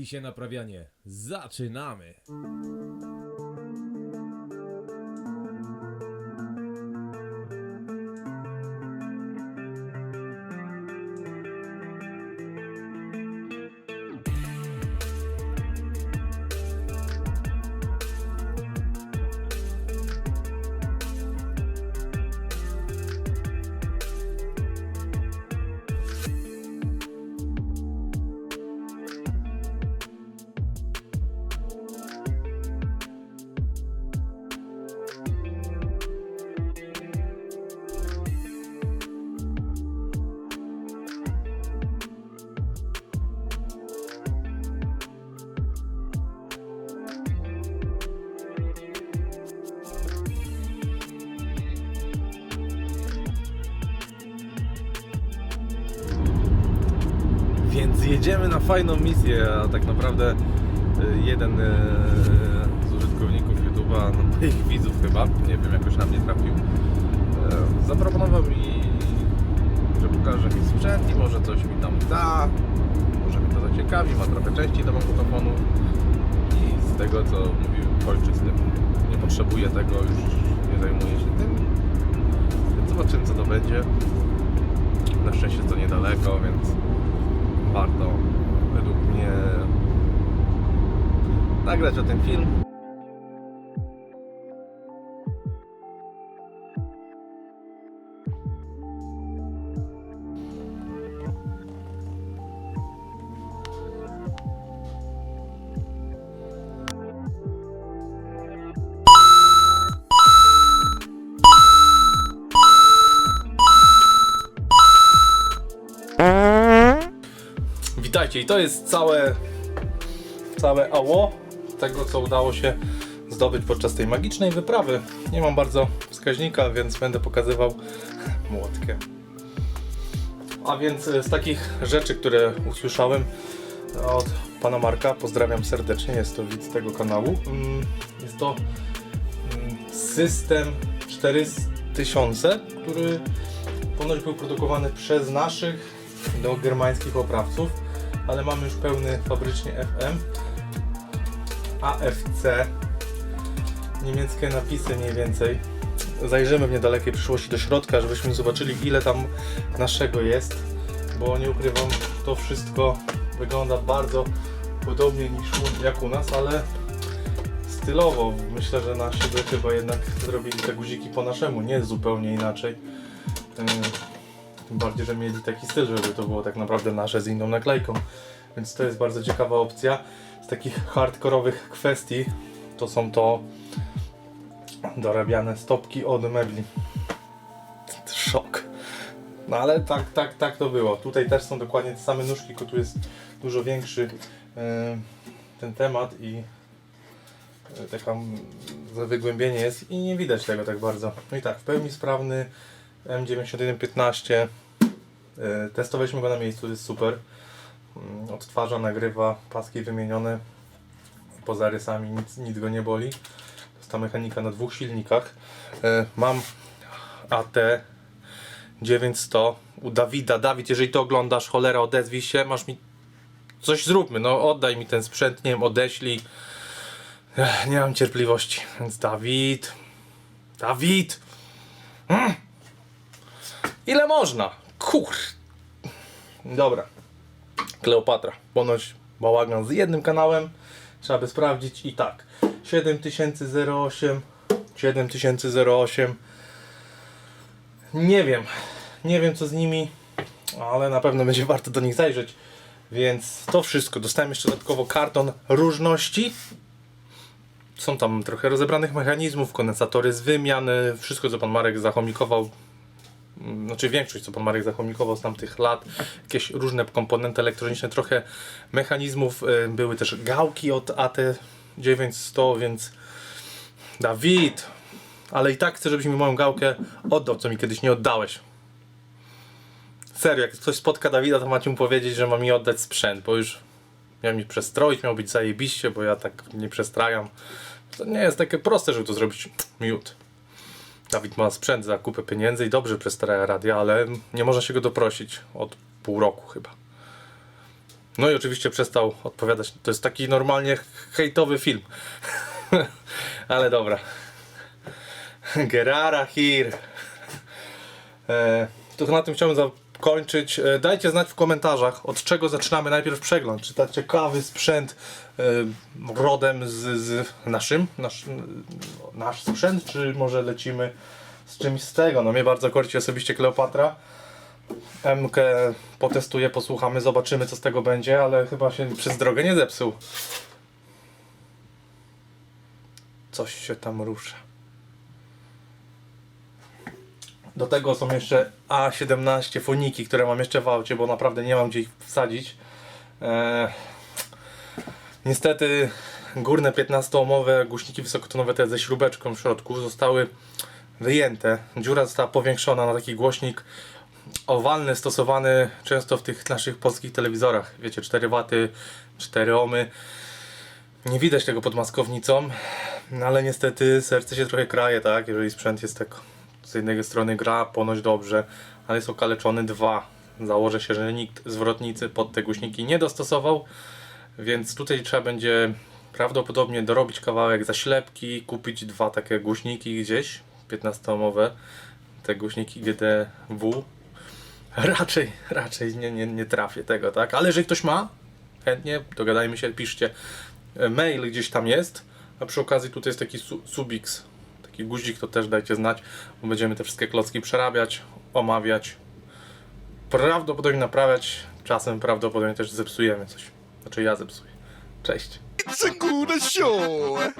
serwisie Naprawianie. Zaczynamy! Więc jedziemy na fajną misję, a tak naprawdę y, jeden y, z użytkowników YouTube'a, no moich widzów chyba, nie wiem, jakoś na mnie trafił, y, zaproponował mi, że pokaże mi sprzęt i może coś mi tam da, może mi to zaciekawi, ma trochę części do magnetofonu i z tego co mówił, kończy z tym. Nie potrzebuję tego, już nie zajmuję się tym, więc zobaczymy co to będzie. Na szczęście to niedaleko, więc warto według mnie nagrać o tym film. Witajcie i to jest całe całe ało tego co udało się zdobyć podczas tej magicznej wyprawy. Nie mam bardzo wskaźnika, więc będę pokazywał młotkę. A więc e, z takich rzeczy, które usłyszałem od pana Marka, pozdrawiam serdecznie, jest to widz tego kanału. Mm, Jest to mm, system 4000, który ponoć był produkowany przez naszych do germańskich oprawców, ale mamy już pełny fabrycznie FM. AFC. Niemieckie napisy mniej więcej. Zajrzymy w niedalekiej przyszłości do środka, żebyśmy zobaczyli ile tam naszego jest, bo nie ukrywam, to wszystko wygląda bardzo podobnie niż jak u nas, ale stylowo. Myślę, że nasi by chyba jednak zrobili te guziki po naszemu, nie zupełnie inaczej. Tym bardziej, że mieli taki styl, żeby to było tak naprawdę nasze z inną naklejką. Więc to jest bardzo ciekawa opcja. Z takich hardkorowych kwestii to są to dorabiane stopki od mebli. Szok. No ale tak, tak, tak to było. Tutaj też są dokładnie te same nóżki, tylko tu jest dużo większy e, ten temat i e, taka wygłębienie jest i nie widać tego tak bardzo. No i tak, w pełni sprawny M9115 E, Testowaliśmy go na miejscu, jest super. Mm, Odtwarza, nagrywa, paski wymienione. Poza rysami nic, nic go nie boli. To jest ta mechanika na dwóch silnikach. E, Mam AT 900 u Dawida. Dawid, jeżeli to oglądasz, cholera, odezwij się, masz mi coś zróbmy, no oddaj mi ten sprzęt, nie wiem, odeślij. Nie mam cierpliwości, więc Dawid, Dawid, Mm. Ile można? Kur... Dobra. Kleopatra. Ponoć bałagan z jednym kanałem. Trzeba by sprawdzić i tak. 7008 7008 Nie wiem. Nie wiem co z nimi, ale na pewno będzie warto do nich zajrzeć. Więc to wszystko. Dostałem jeszcze dodatkowo karton różności. Są tam trochę rozebranych mechanizmów, kondensatory z wymian, wszystko co pan Marek zachomikował znaczy większość, co pan Marek zachomikował z tamtych lat, jakieś różne komponenty elektroniczne, trochę mechanizmów, y, były też gałki od AT900, więc Dawid, ale i tak chcę, żebyś mi moją gałkę oddał, co mi kiedyś nie oddałeś. Serio, jak ktoś spotka Dawida, to macie mu powiedzieć, że ma mi oddać sprzęt, bo już miał mi przestroić, miał być zajebiście, bo ja tak nie przestrajam. To nie jest takie proste, żeby to zrobić miód. Dawid ma sprzęt za kupę pieniędzy i dobrze prestara radia, ale nie można się go doprosić od pół roku chyba. No i oczywiście przestał odpowiadać. To jest taki normalnie hejtowy film. Ale dobra. Gerara Hir. E, to na tym chciałbym zakończyć. E, dajcie znać w komentarzach, od czego zaczynamy najpierw przegląd. Czy tak ciekawy sprzęt e, rodem z, z naszym, nasz, nasz sprzęt, czy może lecimy z czymś z tego. No mnie bardzo korci osobiście Kleopatra. MK potestuję, posłuchamy, zobaczymy co z tego będzie, ale chyba się przez drogę nie zepsuł. Coś się tam rusza. Do tego są jeszcze A17 foniki, które mam jeszcze w aucie, bo naprawdę nie mam gdzie ich wsadzić. Eee, niestety górne 15-omowe głośniki wysokotonowe te ze śrubeczką w środku zostały wyjęte. Dziura została powiększona na taki głośnik owalny, stosowany często w tych naszych polskich telewizorach. Wiecie, 4 waty, 4 ohmy. Nie widać tego pod maskownicą, no ale niestety serce się trochę kraje, tak? Jeżeli sprzęt jest tak z jednej strony gra ponoć dobrze, ale jest okaleczony dwa. Założę się, że nikt zwrotnicy pod te głośniki nie dostosował, więc tutaj trzeba będzie prawdopodobnie dorobić kawałek zaślepki, kupić dwa takie głośniki gdzieś, 15-omowe, te głośniki GDW. Raczej, raczej nie, nie, nie trafię tego, tak? Ale jeżeli ktoś ma, chętnie, dogadajmy się, piszcie. E, Mail gdzieś tam jest, a przy okazji tutaj jest taki su taki guzik, to też dajcie znać, bo będziemy te wszystkie klocki przerabiać, omawiać, prawdopodobnie naprawiać, czasem prawdopodobnie też zepsujemy coś. Znaczy ja zepsuję. Cześć. It's a good show.